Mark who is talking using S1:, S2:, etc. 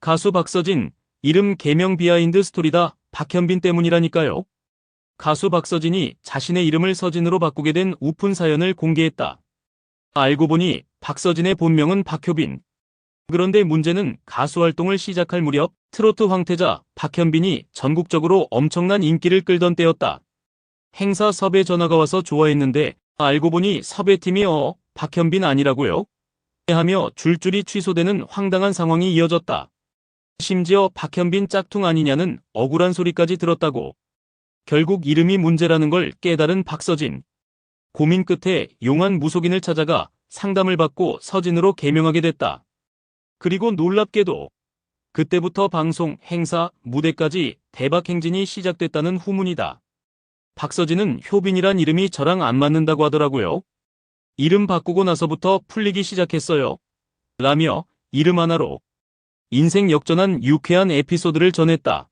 S1: 가수 박서진, 이름 개명 비하인드 스토리다 박현빈 때문이라니까요. 가수 박서진이 자신의 이름을 서진으로 바꾸게 된 우픈 사연을 공개했다. 알고 보니 박서진의 본명은 박효빈. 그런데 문제는 가수 활동을 시작할 무렵 트로트 황태자 박현빈이 전국적으로 엄청난 인기를 끌던 때였다. 행사 섭외 전화가 와서 좋아했는데 알고 보니 섭외팀이 어 박현빈 아니라고요? 하며 줄줄이 취소되는 황당한 상황이 이어졌다. 심지어 박현빈 짝퉁 아니냐는 억울한 소리까지 들었다고. 결국 이름이 문제라는 걸 깨달은 박서진. 고민 끝에 용한 무속인을 찾아가 상담을 받고 서진으로 개명하게 됐다. 그리고 놀랍게도 그때부터 방송, 행사, 무대까지 대박 행진이 시작됐다는 후문이다. 박서진은 효빈이란 이름이 저랑 안 맞는다고 하더라고요. 이름 바꾸고 나서부터 풀리기 시작했어요. 라며 이름 하나로 인생 역전한 유쾌한 에피소드를 전했다.